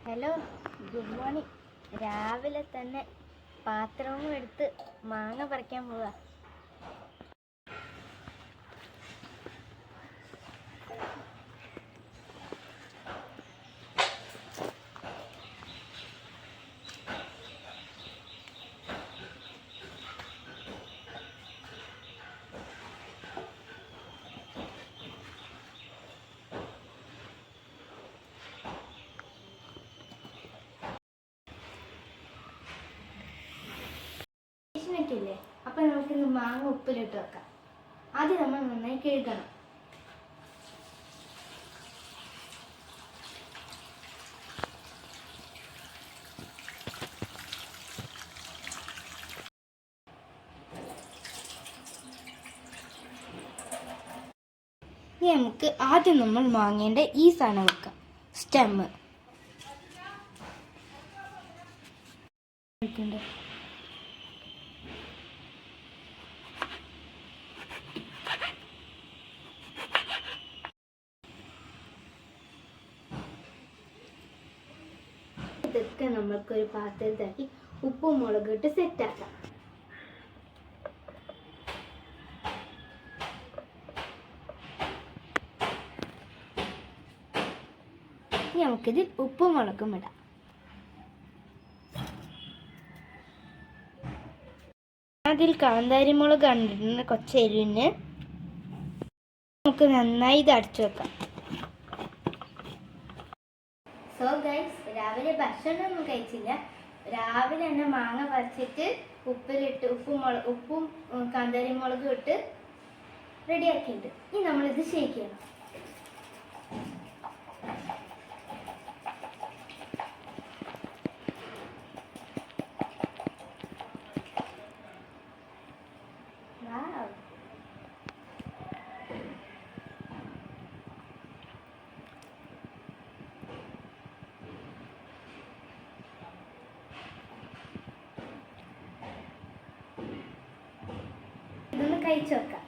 Hello good morning രാവിലെ തന്നെ പാത്രവും എടുത്ത് മാങ്ങ പറിക്കാൻ പോവാ. ഇല്ലേ അപ്പം നമുക്കിന്ന് മാങ്ങ ഉപ്പിലിട്ട് വെക്കാം. ആദ്യം നമ്മൾ നന്നായി കഴുകണം. ഇനി നമുക്ക് ആദ്യം നമ്മൾ മാങ്ങേണ്ട ഈ സാധനം വെക്കാം. സ്റ്റെമ്മ്. ഇതൊക്കെ നമ്മൾക്കൊരു പാത്രത്തിലാക്കി ഉപ്പും മുളകും ഇട്ട് സെറ്റാക്കാം. ഇനി നമുക്കിതിൽ ഉപ്പും മുളകും ഇടാം. അതിൽ കാന്താരി മുളക് കണ്ടിരുന്ന കൊച്ച എരിവിന് നമുക്ക് നന്നായി ഇത് അടച്ചു വെക്കാം. സോ ഗൈസ് രാവിലെ ഭക്ഷണമൊന്നും കഴിച്ചില്ല. രാവിലെ തന്നെ മാങ്ങ പറിച്ചിട്ട് ഉപ്പിലിട്ട് ഉപ്പും മുളക് ഉപ്പും കാന്താരി മുളകും ഇട്ട് റെഡിയാക്കിയിട്ടുണ്ട് ഇനി നമ്മളിത് ഷേക്ക് ചെയ്യണം. കഴിച്ചു നോക്കാം